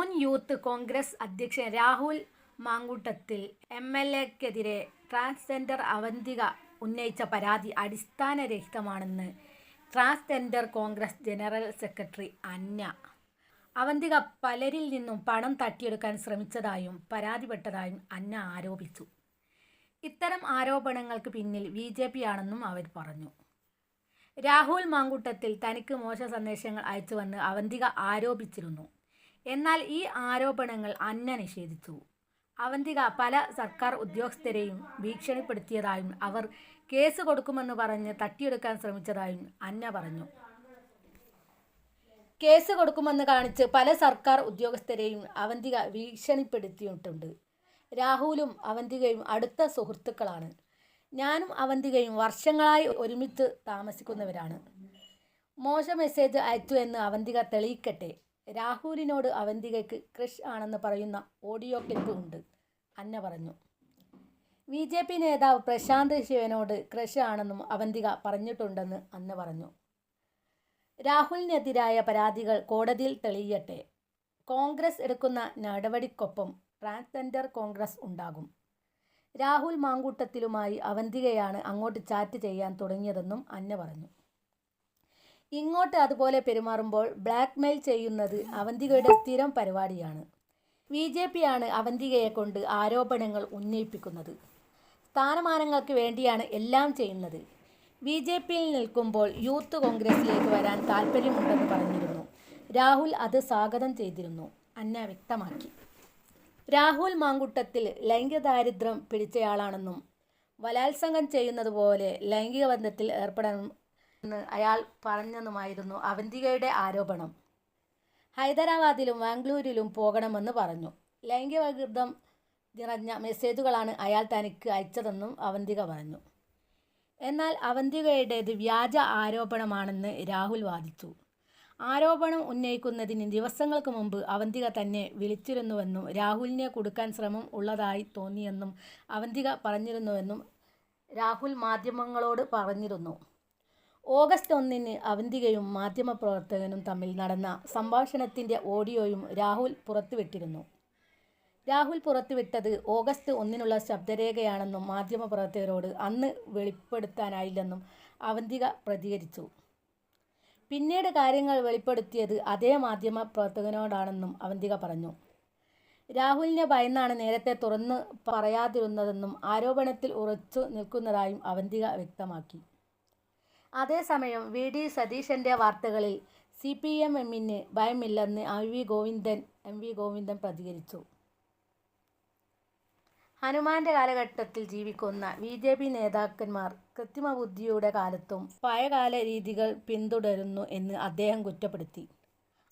മുൻ യൂത്ത് കോൺഗ്രസ് അധ്യക്ഷൻ Rahul Mamkootathil M L എക്കെതിരെ ട്രാൻസ്ജെൻഡർ അവന്തിക ഉന്നയിച്ച പരാതി അടിസ്ഥാനരഹിതമാണെന്ന് transgender congress general secretary Anna Avantika പലരിൽ നിന്നും പണം തട്ടിയെടുക്കാൻ ശ്രമിച്ചതായും പരാതിപ്പെട്ടതായും അന്ന ആരോപിച്ചു. ഇത്തരം ആരോപണങ്ങൾക്ക് പിന്നിൽ ബി ജെ പി ആണെന്നും അവർ പറഞ്ഞു. രാഹുൽ മാങ്കൂട്ടത്തിൽ തനിക്ക് മോശ സന്ദേശങ്ങൾ അയച്ചുവെന്ന് അവന്തിക ആരോപിച്ചിരുന്നു. എന്നാൽ ഈ ആരോപണങ്ങൾ അന്ന നിഷേധിച്ചു. അവന്തിക പല സർക്കാർ ഉദ്യോഗസ്ഥരെയും ഭീഷണിപ്പെടുത്തിയതായും അവർ കേസ് കൊടുക്കുമെന്ന് പറഞ്ഞ് തട്ടിയെടുക്കാൻ ശ്രമിച്ചതായും അന്ന പറഞ്ഞു. കേസ് കൊടുക്കുമെന്ന് കാണിച്ച് പല സർക്കാർ ഉദ്യോഗസ്ഥരെയും അവന്തിക ഭീഷണിപ്പെടുത്തിയിട്ടുണ്ട്. രാഹുലും അവന്തികയും അടുത്ത സുഹൃത്തുക്കളാണ്. ഞാനും അവന്തികയും വർഷങ്ങളായി ഒരുമിച്ച് താമസിക്കുന്നവരാണ്. മോശം മെസ്സേജ് അയച്ചു എന്ന് അവന്തിക തെളിയിക്കട്ടെ? രാഹുലിനോട് അവന്തികയ്ക്ക് ക്രഷ് ആണെന്ന് പറയുന്ന ഓഡിയോ ക്ലിപ്പ് ഉണ്ട്. അന്ന പറഞ്ഞു. ബി ജെ പി നേതാവ് പ്രശാന്ത് ശിവനോട് ക്രഷ് ആണെന്നും അവന്തിക പറഞ്ഞിട്ടുണ്ടെന്ന് അന്ന പറഞ്ഞു. രാഹുലിനെതിരായ പരാതികൾ കോടതിയിൽ തെളിയട്ടെ. കോൺഗ്രസ് എടുക്കുന്ന നടപടിക്കൊപ്പം ട്രാൻസ്ജെൻഡർ കോൺഗ്രസ് ഉണ്ടാകും. രാഹുൽ മാങ്കൂട്ടത്തിലുമായി അവന്തികയാണ് അങ്ങോട്ട് ചാറ്റ് ചെയ്യാൻ തുടങ്ങിയതെന്നും അന്ന പറഞ്ഞു. ഇങ്ങോട്ട് അതുപോലെ പെരുമാറുമ്പോൾ ബ്ലാക്ക് മെയിൽ ചെയ്യുന്നത് അവന്തികയുടെ സ്ഥിരം പരിപാടിയാണ്. ബി ജെ പിയാണ് അവന്തികയെ കൊണ്ട് ആരോപണങ്ങൾ ഉന്നയിപ്പിക്കുന്നത്. സ്ഥാനമാനങ്ങൾക്ക് വേണ്ടിയാണ് എല്ലാം ചെയ്യുന്നത്. ബി ജെ പിയിൽ നിൽക്കുമ്പോൾ യൂത്ത് കോൺഗ്രസിലേക്ക് വരാൻ താല്പര്യമുണ്ടെന്ന് പറഞ്ഞിരുന്നു. രാഹുൽ അത് സ്വാഗതം ചെയ്തിരുന്നു. അന്ന വ്യക്തമാക്കി. രാഹുൽ മാങ്കുട്ടത്തിൽ ലൈംഗിക ദാരിദ്ര്യം പിടിച്ചയാളാണെന്നും ബലാത്സംഗം ചെയ്യുന്നത് പോലെ ലൈംഗിക ബന്ധത്തിൽ ഏർപ്പെടണം എന്ന് അയാൾ പറഞ്ഞെന്നുമായിരുന്നു അവന്തികയുടെ ആരോപണം. ഹൈദരാബാദിലും ബാംഗ്ലൂരിലും പോകണമെന്ന് പറഞ്ഞു. ലൈംഗികവൃതം നിറഞ്ഞ മെസ്സേജുകളാണ് അയാൾ തനിക്ക് അയച്ചതെന്നും അവന്തിക പറഞ്ഞു. എന്നാൽ അവന്തികയുടേത് വ്യാജ ആരോപണമാണെന്ന് രാഹുൽ വാദിച്ചു. ആരോപണം ഉന്നയിക്കുന്നതിന് ദിവസങ്ങൾക്ക് മുമ്പ് അവന്തിക തന്നെ വിളിച്ചിരുന്നുവെന്നും രാഹുലിനെ കൊടുക്കാൻ ശ്രമം ഉള്ളതായി തോന്നിയെന്നും അവന്തിക പറഞ്ഞിരുന്നുവെന്നും രാഹുൽ മാധ്യമങ്ങളോട് പറഞ്ഞിരുന്നു. ഓഗസ്റ്റ് ഒന്നിന് അവന്തികയും മാധ്യമപ്രവർത്തകനും തമ്മിൽ നടന്ന സംഭാഷണത്തിന്റെ ഓഡിയോയും രാഹുൽ പുറത്തുവിട്ടിരുന്നു. രാഹുൽ പുറത്തുവിട്ടത് ഓഗസ്റ്റ് ഒന്നിനുള്ള ശബ്ദരേഖയാണെന്നും മാധ്യമപ്രവർത്തകരോട് അന്ന് വെളിപ്പെടുത്താനായില്ലെന്നും അവന്തിക പ്രതികരിച്ചു. പിന്നീട് കാര്യങ്ങൾ വെളിപ്പെടുത്തിയത് അതേ മാധ്യമ പ്രവർത്തകനോടാണെന്നും അവന്തിക പറഞ്ഞു. രാഹുലിനെ ഭയന്നാണ് നേരത്തെ തുറന്ന് പറയാതിരുന്നതെന്നും ആരോപണത്തിൽ ഉറച്ചു നിൽക്കുന്നതായും അവന്തിക വ്യക്തമാക്കി. അതേസമയം വി. ഡി. സതീശന്റെ വാർത്തകളിൽ സി. പി. എം. എമ്മിന് ഭയമില്ലെന്ന് M V. Govindan M. V. Govindan പ്രതികരിച്ചു. ഹനുമാന്റെ കാലഘട്ടത്തിൽ ജീവിക്കുന്ന ബി. ജെ. പി. നേതാക്കന്മാർ കൃത്രിമബുദ്ധിയുടെ കാലത്തും പഴയകാല രീതികൾ പിന്തുടരുന്നു എന്ന് അദ്ദേഹം കുറ്റപ്പെടുത്തി.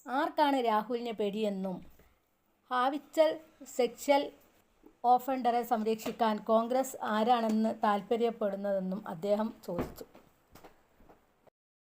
ആർക്കാണ് രാഹുലിനെ പേടിയെന്നും ഹാവിച്ചൽ സെക്ഷൽ ഓഫൻഡറെ സംരക്ഷിക്കാൻ കോൺഗ്രസ് ആരാണെന്ന് താൽപ്പര്യപ്പെടുന്നതെന്നും അദ്ദേഹം ചോദിച്ചു.